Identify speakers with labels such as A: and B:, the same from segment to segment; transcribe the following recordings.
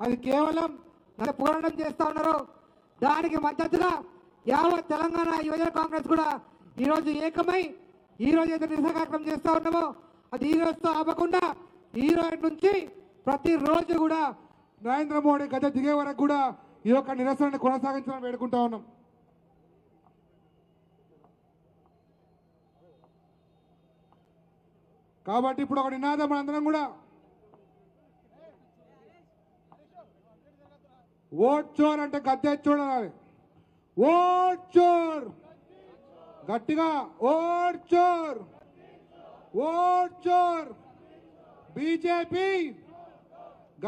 A: అది కేవలం నన్ను పోరాటం చేస్తా ఉన్నారు దానికి మద్దతుగా యావత్ తెలంగాణ యువజన కాంగ్రెస్ కూడా ఈరోజు ఏకమై ఈ రోజు అయితే నిరసన కార్యక్రమం చేస్తూ ఉన్నామో అది ఈ రోజుతో ఆపకుండా ఈ రోజు నుంచి ప్రతిరోజు కూడా నరేంద్ర మోడీ గత దిగే వరకు కూడా ఈ యొక్క నిరసనని కొనసాగించాలని వేడుకుంటా ఉన్నాం. కాబట్టి ఇప్పుడు ఒక నినాదం మనందరం కూడా ఓట్ చోర్ అంటే గద్దె చూడాలి. ఓట్ చోర్. గట్టిగా ఓట్ చోర్. ఓట్ చోర్. బీజేపీ.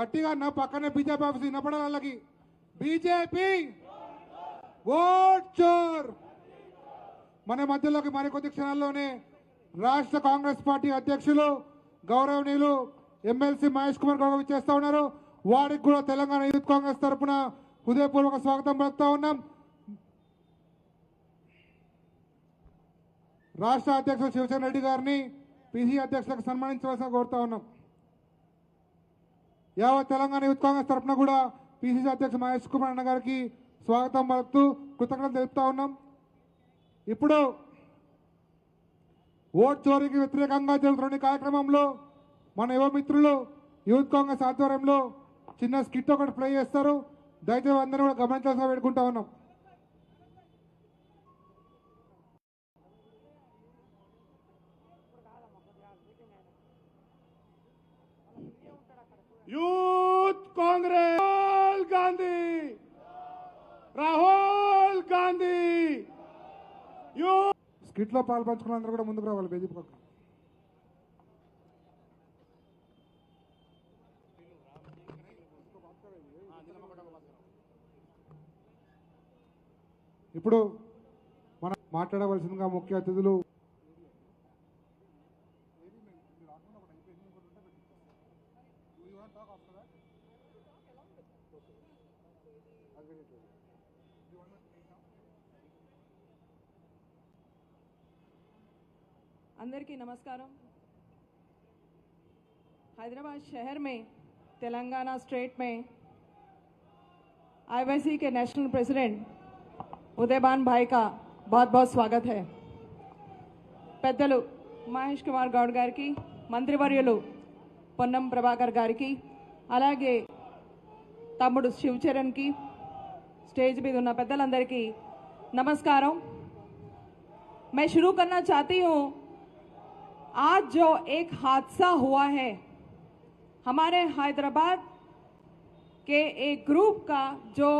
A: గట్టిగా నా పక్కనే బీజేపీ ఆఫీస్ వినపడాలి వాళ్ళకి. బీజేపీ. ఓట్ చోర్. మన మధ్యలోకి మరికొద్ది క్షణాల్లోనే రాష్ట్ర కాంగ్రెస్ పార్టీ అధ్యక్షులు గౌరవనీయులు ఎమ్మెల్సీ మహేష్ కుమార్ గౌరవ్ చేస్తా ఉన్నారు. వారికి కూడా తెలంగాణ యూత్ కాంగ్రెస్ తరపున హృదయపూర్వక స్వాగతం పలుకుతా ఉన్నాం. రాష్ట్ర అధ్యక్షుడు శివచంద్ర రెడ్డి గారిని పిసి అధ్యక్షులకు సన్మానించవలసిన కోరుతా ఉన్నాం. యావత్ తెలంగాణ యూత్ కాంగ్రెస్ తరఫున కూడా పిసిసి అధ్యక్షుడు మహేష్ కుమార్ అన్న గారికి స్వాగతం పలుకుతూ కృతజ్ఞతలు తెలుపుతా ఉన్నాం. ఇప్పుడు ఓట్ చోరీకి వ్యతిరేకంగా జరుగుతున్న కార్యక్రమంలో మన యువ మిత్రులు యూత్ కాంగ్రెస్ ఆధ్వర్యంలో చిన్న స్కిట్ ఒకటి ప్లే చేస్తారు. దయచేసి అందరూ కూడా గమనించాల్సిన పెట్టుకుంటా ఉన్నాం.
B: యూత్ కాంగ్రెస్ రాహుల్ గాంధీ. రాహుల్ గాంధీ. యూత్.
A: స్కిట్లో పాల్పంచుకున్న అందరూ కూడా ముందుకు రావాలి బేదీ పక్క ఇప్పుడు మనం మాట్లాడవలసిందిగా ముఖ్య అతిథులు
C: అందరికీ నమస్కారం हैदराबाद शहर में तेलंगाना स्टेट में आईवाईसी के नेशनल प्रेसिडेंट उदयबान भाई का बहुत बहुत स्वागत है పెద్దలు మహేష్ కుమార్ గౌడ్ గారికి మంత్రివర్యులు పొన్నం ప్రభాకర్ గారికి అలాగే తమ్ముడు శివచరణ్కి స్టేజ్ మీద ఉన్న పెద్దలందరికీ నమస్కారం मैं शुरू करना चाहती हूँ आज जो एक हादसा हुआ है हमारे हैदराबाद के एक ग्रुप का जो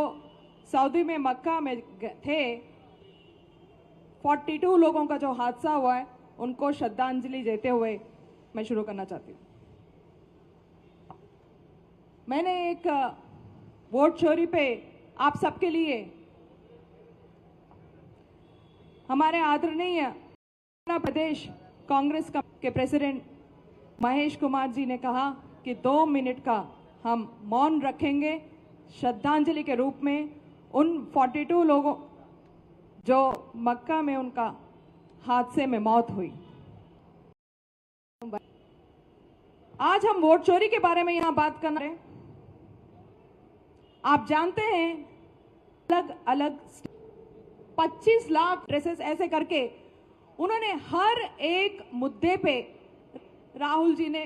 C: सऊदी में मक्का में थे 42 लोगों का जो हादसा हुआ है, उनको श्रद्धांजलि देते हुए मैं शुरू करना चाहती हूँ। मैंने एक वोट चोरी पे आप सबके लिए, हमारे आदरणीय प्रदेश कांग्रेस के प्रेसिडेंट महेश कुमार जी ने कहा कि दो मिनट का हम मौन रखेंगे, श्रद्धांजलि के रूप में उन 42 लोगों, जो मक्का में उनका हादसे में मौत हुई। आज हम वोट चोरी के बारे में यहाँ बात कर रहे हैं। आप जानते हैं, अलग अलग 25 लाख ड्रेसेस ऐसे करके उन्होंने हर एक मुद्दे पे राहुल जी ने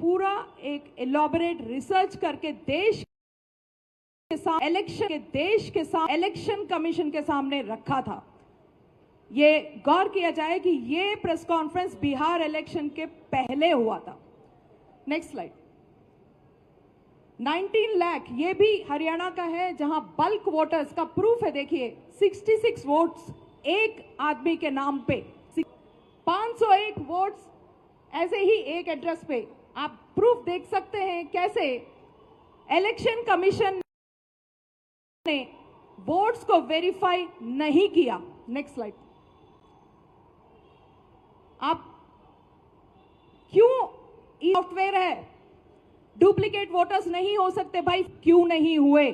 C: पूरा एक एलोबरेट रिसर्च करके देश के साथ इलेक्शन के, देश के साथ इलेक्शन कमीशन के सामने रखा था। ये गौर किया जाए कि ये प्रेस कॉन्फ्रेंस बिहार इलेक्शन के पहले हुआ था। नेक्स्ट स्लाइड 19 लाख ये भी हरियाणा का है, जहाँ बल्क वोटर्स का प्रूफ है, देखिए 66 वोट्स एक आदमी के नाम पे। 501 वोट्स ऐसे ही एक एड्रेस पे। आप प्रूफ देख सकते हैं कैसे? इलेक्शन कमीशन ने वोट्स को वेरीफाई नहीं किया। नेक्स्ट स्लाइड आप क्यों सॉफ्टवेयर है? डुप्लीकेट वोटर्स नहीं हो सकते भाई, क्यों नहीं हुए?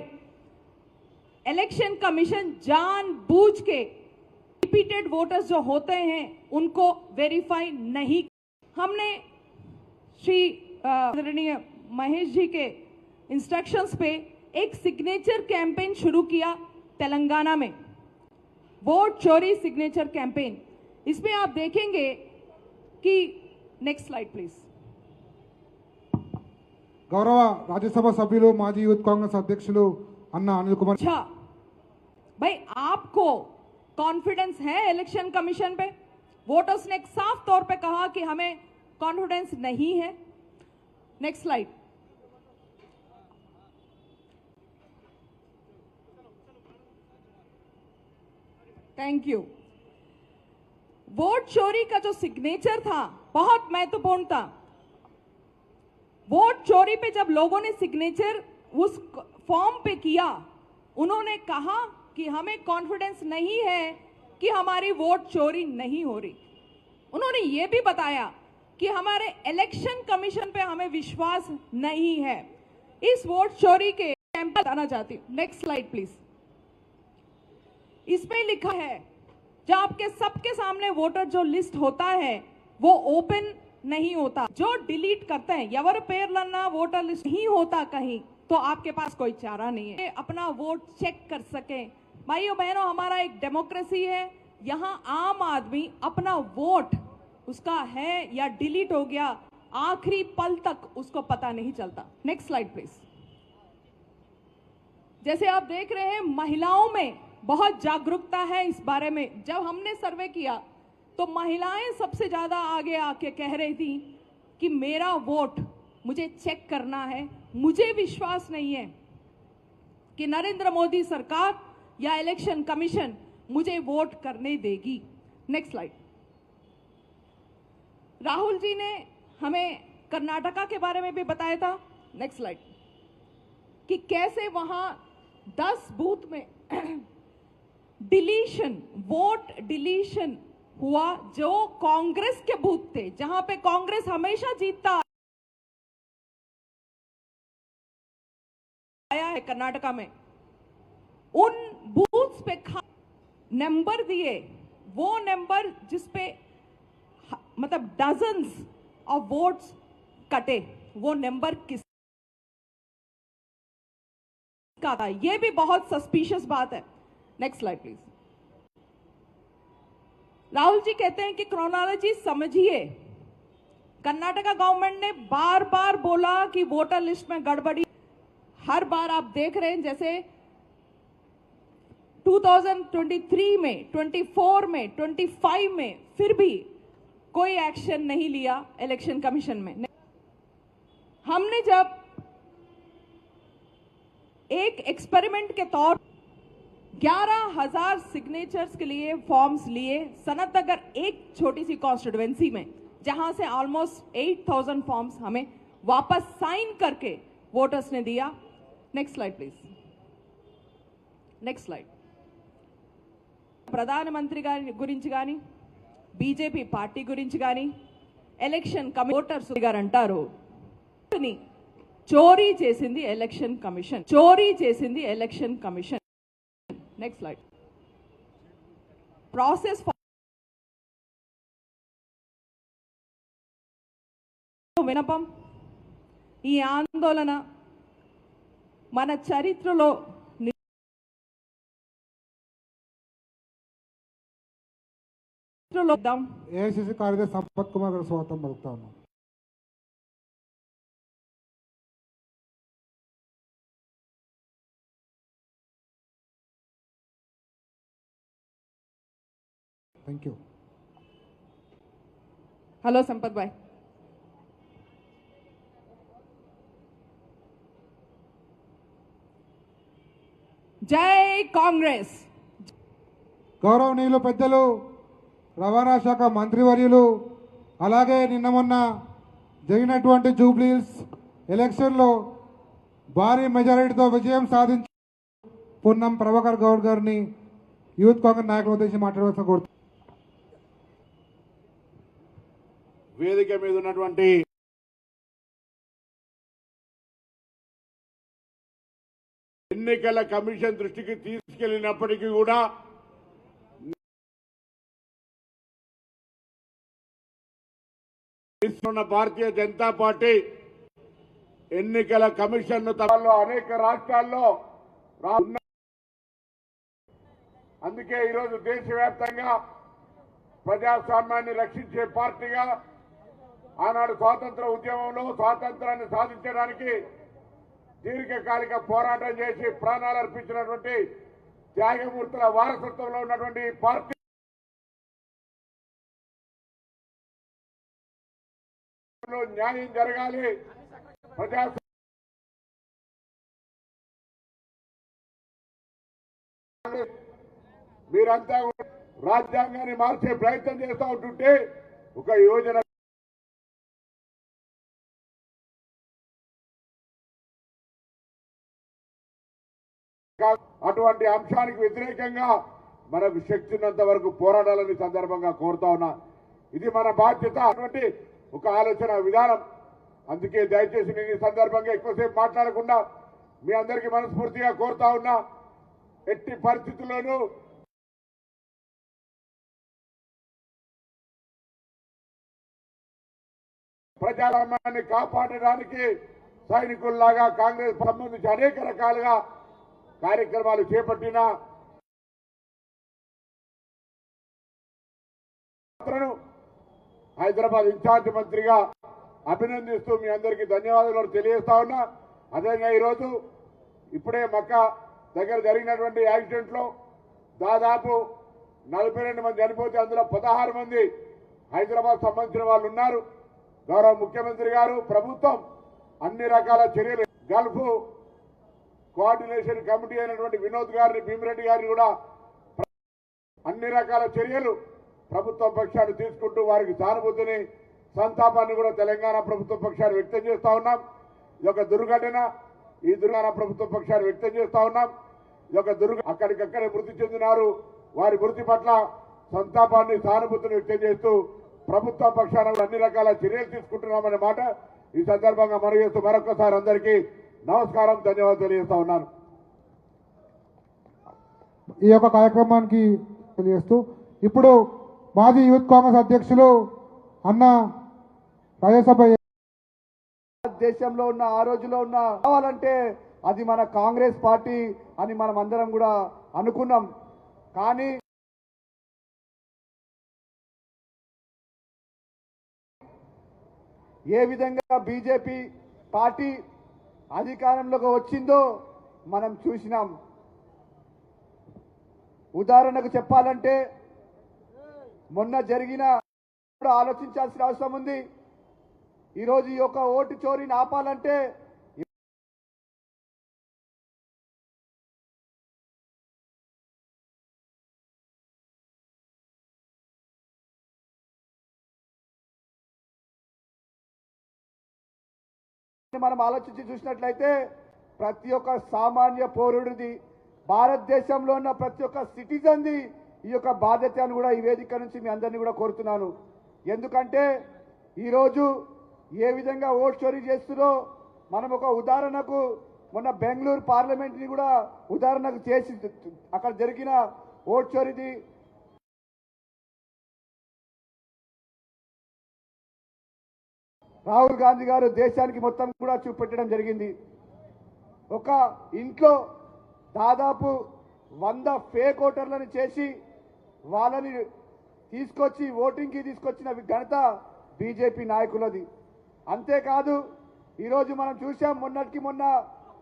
C: इलेक्शन कमीशन जानबूझ के रिपीटेड वोटर्स जो होते हैं, उनको वेरीफाई नहीं हमने श्री आदरणीय महेश जी के इंस्ट्रक्शंस पे एक सिग्नेचर कैंपेन शुरू किया तेलंगाना में वोट चोरी सिग्नेचर कैंपेन इसमें आप देखेंगे कि नेक्स्ट स्लाइड प्लीज
D: గౌరవ రాజ్యసభ సభ్యులు మాజీ యూత్ కాంగ్రెస్ అధ్యక్షులు అన్న అనిల్ కుమార్
C: अच्छा भाई आपको कॉन्फिडेंस है इलेक्शन कमीशन पे वोटर्स ने एक साफ तौर पे कहा कि हमें कॉन्फिडेंस नहीं है next slide thank you vote चोरी का जो सिग्नेचर था, बहुत महत्वपूर्ण था। वोट चोरी पे जब लोगों ने सिग्नेचर उस फॉर्म पे किया, उन्होंने कहा कि हमें कॉन्फिडेंस नहीं है कि हमारी वोट चोरी नहीं हो रही। उन्होंने ये भी बताया कि हमारे इलेक्शन कमीशन पे हमें विश्वास नहीं है। इस वोट चोरी के बताना चाहती हूँ। नेक्स्ट स्लाइड प्लीज़ इसमें लिखा है जब आपके सबके सामने वोटर जो लिस्ट होता है वो ओपन नहीं होता जो डिलीट करते हैं ఎవరు పేర్లన్నా वोटर लिस्ट नहीं होता कहीं तो आपके पास कोई चारा नहीं है अपना वोट चेक कर सके भाइयों बहनों हमारा एक डेमोक्रेसी है यहाँ आम आदमी अपना वोट उसका है या डिलीट हो गया आखिरी पल तक उसको पता नहीं चलता नेक्स्ट स्लाइड प्लीज जैसे आप देख रहे हैं महिलाओं में बहुत जागरूकता है इस बारे में। जब हमने सर्वे किया तो महिलाएँ सबसे ज़्यादा आगे आके कह रही थी कि मेरा वोट मुझे चेक करना है, मुझे विश्वास नहीं है कि नरेंद्र मोदी सरकार या इलेक्शन कमीशन मुझे वोट करने देगी। नेक्स्ट स्लाइड राहुल जी ने हमें कर्नाटका के बारे में भी बताया था। नेक्स्ट स्लाइड कि कैसे वहाँ 10 बूथ में डिलीशन, वोट डिलीशन हुआ जो कांग्रेस के बूथ थे, जहाँ पे कांग्रेस हमेशा जीतता आया है कर्नाटका में। उन बूथ्स पे नंबर दिए, वो नंबर जिसपे मतलब डजन्स ऑफ़ वोट्स कटे, वो नंबर किस का था? ये भी बहुत सस्पिशियस बात है। Next slide please Rahul ji कहते हैं कि क्रोनोलॉजी समझिए। कर्नाटका गवर्नमेंट ने बार बार बोला कि वोटर लिस्ट में गड़बड़ी। हर बार आप देख रहे हैं, जैसे 2023 में 24 में 25 में फिर भी कोई एक्शन नहीं लिया इलेक्शन कमीशन में। हमने जब एक एक्सपेरिमेंट के तौर ग्यारह हजार सिग्नेचर्स के लिए फॉर्म्स लिए सनत नगर एक छोटी सी कॉन्स्टिट्युएंसी में जहां से ऑलमोस्ट एट थाउजेंड फॉर्म्स हमें वापस साइन करके वोटर्स ने दिया next slide please next slide ప్రధానమంత్రి గారి గురించి కానీ బీజేపీ పార్టీ గురించి కానీ ఎలక్షన్ కమి ఓటర్స్ గారు అంటారు ని చోరీ చేసింది ఎలక్షన్ కమిషన్ చోరీ చేసింది election commission next slide process వినపం ఈ ఆందోళన మన చరిత్రలో చరిత్రలో ఇద్దాం.
D: ఏఐసిసి కార్యదర్శి సంపత్ కుమార్ గారు స్వాగతం పలుకుతా థ్యాంక్ యూ
C: హలో సంపత్ భాయ్ జై కాంగ్రెస్
D: గౌరవనీయులు పెద్దలు రవాణా శాఖ మంత్రివర్యులు అలాగే నిన్న మొన్న జరిగినటువంటి జూబ్లీస్ ఎలక్షన్లో భారీ మెజారిటీతో విజయం సాధించి పున్నం ప్రభాకర్ గౌడ్ గారిని యూత్ కాంగ్రెస్ నాయకుల ఉద్దేశించి మాట్లాడవలసిన కోరుతున్నాను.
B: వేదిక మీద ఉన్నటువంటి ఎన్నికల కమిషన్ దృష్టికి తీసుకెళ్ళినప్పటికీ కూడా ఉన్న భారతీయ జనతా పార్టీ ఎన్నికల కమిషన్ తమలో అనేక రాష్ట్రాల్లో రా- అందుకే ఈరోజు దేశవ్యాప్తంగా ప్రజాస్వామ్యాన్ని రక్షించే పార్టీగా ఆనాడు స్వాతంత్ర ఉద్యమంలో స్వాతంత్రాన్ని సాధించడానికి దీర్ఘకాలిక పోరాటం చేసి ప్రాణాలు అర్పించినటువంటి త్యాగమూర్తుల వారసత్వంలో ఉన్నటువంటి పార్టీ లో న్యాయం జరగాలి. ప్రజా మీరంతా రాజ్యాంగాన్ని మార్చే ప్రయత్నం చేస్తూ ఉంటుంటే ఒక యోజన అటువంటి అంశానికి వ్యతిరేకంగా మనకు శక్తి ఉన్నంత వరకు పోరాడాలని సందర్భంగా కోరుతా ఉన్నా. ఇది మన బాధ్యత అటువంటి ఒక ఆలోచన విధానం. అందుకే దయచేసి నేను ఈ సందర్భంగా ఎక్కువసేపు మాట్లాడకుండా మీ అందరికీ మనస్ఫూర్తిగా కోరుతా ఉన్నా. ఎట్టి పరిస్థితుల్లోనూ ప్రజారామాన్ని కాపాడడానికి సైనికుల్లాగా కాంగ్రెస్ సంబంధించి అనేక రకాలుగా కార్యక్రమాలు చేపట్టిన హైదరాబాద్ ఇన్ఛార్జ్ మంత్రిగా అభినందిస్తూ మీ అందరికీ ధన్యవాదాలు తెలియజేస్తా ఉన్నా. అదేవిధంగా ఈరోజు ఇప్పుడే మక్క దగ్గర జరిగినటువంటి యాక్సిడెంట్లో దాదాపు నలభై రెండు మంది చనిపోతే అందులో పదహారు మంది హైదరాబాద్ సంబంధించిన వాళ్ళు ఉన్నారు. గౌరవ ముఖ్యమంత్రి గారు ప్రభుత్వం అన్ని రకాల చర్యలు గల్ఫ్ కోఆర్డినేషన్ కమిటీ అయినటువంటి వినోద్ గారిని భీమిరెడ్డి గారిని కూడా అన్ని రకాల చర్యలు ప్రభుత్వం పక్షాన్ని తీసుకుంటూ వారికి సానుభూతిని సంతాపాన్ని కూడా తెలంగాణ ప్రభుత్వ పక్షాన్ని వ్యక్తం చేస్తా ఉన్నాం. ఇది ఒక దుర్ఘటన ఈ దుర్ఘటన ప్రభుత్వ పక్షాన్ని వ్యక్తం చేస్తా ఉన్నాం. ఇది ఒక దుర్ఘ అక్కడికక్కడే మృతి చెందినారు. వారి మృతి పట్ల సంతాపాన్ని సానుభూతిని వ్యక్తం చేస్తూ ప్రభుత్వ పక్షాన అన్ని రకాల చర్యలు తీసుకుంటున్నామనే మాట. ఈ సందర్భంగా మనవి చేస్తూ మరొకసారి అందరికీ నమస్కారం ధన్యవాదాలు తెలియజేస్తా ఉన్నాను.
D: ఈ యొక్క కార్యక్రమానికి తెలియజేస్తూ ఇప్పుడు మాజీ యూత్ కాంగ్రెస్ అధ్యక్షులు అన్న రాజ్యసభ
E: దేశంలో ఉన్న ఆ రోజులో ఉన్న కావాలంటే అది మన కాంగ్రెస్ పార్టీ అని మనం అందరం కూడా అనుకున్నాం. కానీ ఏ విధంగా బీజేపీ పార్టీ అధికారంలోకి వచ్చిందో మనం చూసినాం. ఉదాహరణకు చెప్పాలంటే మొన్న జరిగిన ఆలోచించాల్సిన అవసరం ఉంది. ఈరోజు ఈ యొక్క ఓటు చోరీని ఆపాలంటే మనం ఆలోచించి చూసినట్లయితే ప్రతి ఒక్క సామాన్య పౌరుడిది భారతదేశంలో ఉన్న ప్రతి ఒక్క సిటిజన్ది ఈ యొక్క బాధ్యతను కూడా ఈ వేదిక నుంచి మీ అందరినీ కూడా కోరుతున్నాను. ఎందుకంటే ఈరోజు ఏ విధంగా ఓట్ చోరీ చేస్తుందో మనం ఒక ఉదాహరణకు మొన్న బెంగళూరు పార్లమెంట్ని కూడా ఉదాహరణకు చేసి అక్కడ జరిగిన ఓట్ చోరీది రాహుల్ గాంధీ గారు దేశానికి మొత్తం కూడా చూపెట్టడం జరిగింది. ఒక ఇంట్లో దాదాపు వంద ఫేక్ ఓటర్లను చేసి వాళ్ళని తీసుకొచ్చి ఓటింగ్కి తీసుకొచ్చిన ఘనత బీజేపీ నాయకులది. అంతేకాదు ఈరోజు మనం చూసాం మొన్నటికి మొన్న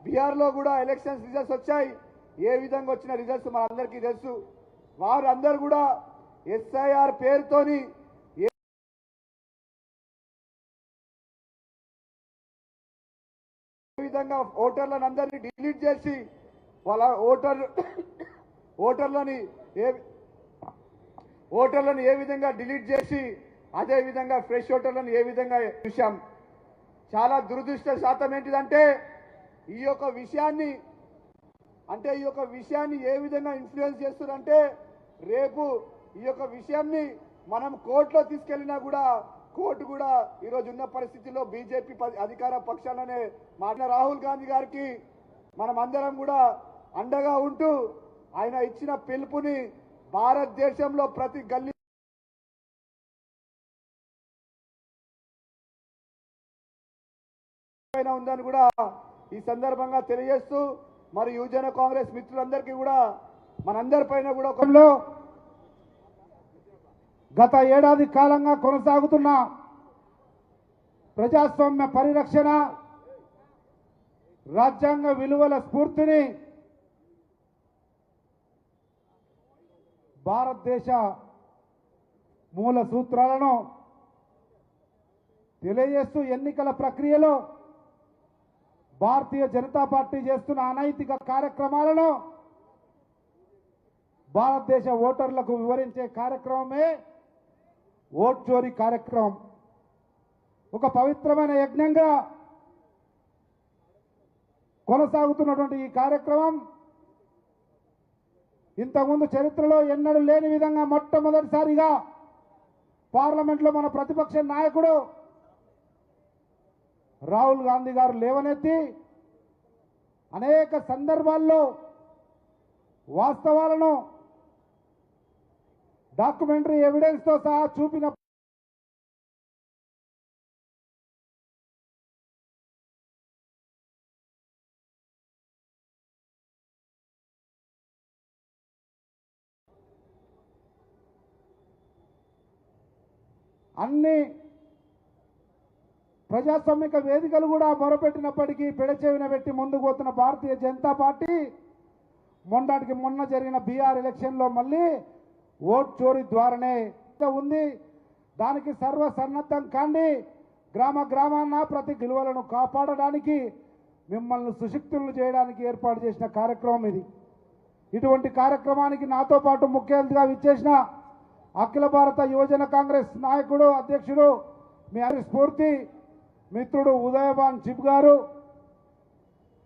E: బీహార్లో కూడా ఎలక్షన్స్ రిజల్ట్స్ వచ్చాయి. ఏ విధంగా వచ్చిన రిజల్ట్స్ మనందరికీ తెలుసు. వారు అందరు కూడా ఎస్ఐఆర్ పేరుతోని ఏ ఓటర్లను అందరినీ డిలీట్ చేసి వాళ్ళ ఓటర్ ఓటర్లని ఏ ఓటర్లను ఏ విధంగా డిలీట్ చేసి అదే విధంగా ఫ్రెష్ ఓటర్లను ఏ విధంగా చూశాం. చాలా దురదృష్ట శాతం ఏంటిదంటే ఈ యొక్క విషయాన్ని అంటే ఈ యొక్క విషయాన్ని ఏ విధంగా ఇన్ఫ్లుయెన్స్ చేస్తున్నారంటే రేపు ఈ యొక్క విషయాన్ని మనం కోర్టులో తీసుకెళ్ళినా కూడా కోర్టు కూడా ఈరోజు ఉన్న పరిస్థితిలో బీజేపీ అధికార పక్షాలనే మాట్లాడిన రాహుల్ గాంధీ గారికి మనమందరం కూడా అండగా ఉంటూ ఆయన ఇచ్చిన పిలుపుని భారతదేశంలో ప్రతి గల్లీ ఉందని కూడా ఈ సందర్భంగా తెలియజేస్తూ మరి యువజన కాంగ్రెస్ మిత్రులందరికీ కూడా మనందరిపైన కూడా ఒక
D: గత ఏడాది కాలంగా కొనసాగుతున్న ప్రజాస్వామ్య పరిరక్షణ రాజ్యాంగ విలువల స్ఫూర్తిని భారతదేశ మూల సూత్రాలను తెలియజేస్తూ ఎన్నికల ప్రక్రియలో భారతీయ జనతా పార్టీ చేస్తున్న అనైతిక కార్యక్రమాలను భారతదేశ ఓటర్లకు వివరించే కార్యక్రమమే ఓట్ చోరీ కార్యక్రమం. ఒక పవిత్రమైన యజ్ఞంగా కొనసాగుతున్నటువంటి ఈ కార్యక్రమం ఇంతకుముందు చరిత్రలో ఎన్నడూ లేని విధంగా మొట్టమొదటిసారిగా పార్లమెంట్లో మన ప్రతిపక్ష నాయకుడు రాహుల్ గాంధీ గారు లేవనెత్తి అనేక సందర్భాల్లో వాస్తవాలను డాక్యుమెంటరీ ఎవిడెన్స్తో సహా చూపిన అన్ని ప్రజాస్వామిక వేదికలు కూడా మొరపెట్టినప్పటికీ పిడచేవిన పెట్టి ముందుకు పోతున్న భారతీయ జనతా పార్టీ మొన్నటికి మొన్న జరిగిన బీఆర్ ఎలక్షన్లో మళ్ళీ ఓట్ చోరీ ద్వారానే ఉంది. దానికి సర్వ సన్నద్ధం కాండి. గ్రామ గ్రామాన ప్రతి విలువలను కాపాడడానికి మిమ్మల్ని సుశక్తులను చేయడానికి ఏర్పాటు చేసిన కార్యక్రమం ఇది. ఇటువంటి కార్యక్రమానికి నాతో పాటు ముఖ్య అతిథిగా విచ్చేసిన అఖిల భారత యువజన కాంగ్రెస్ నాయకుడు అధ్యక్షుడు మీ హరి స్ఫూర్తి మిత్రుడు ఉదయభాన్ చిప్ గారు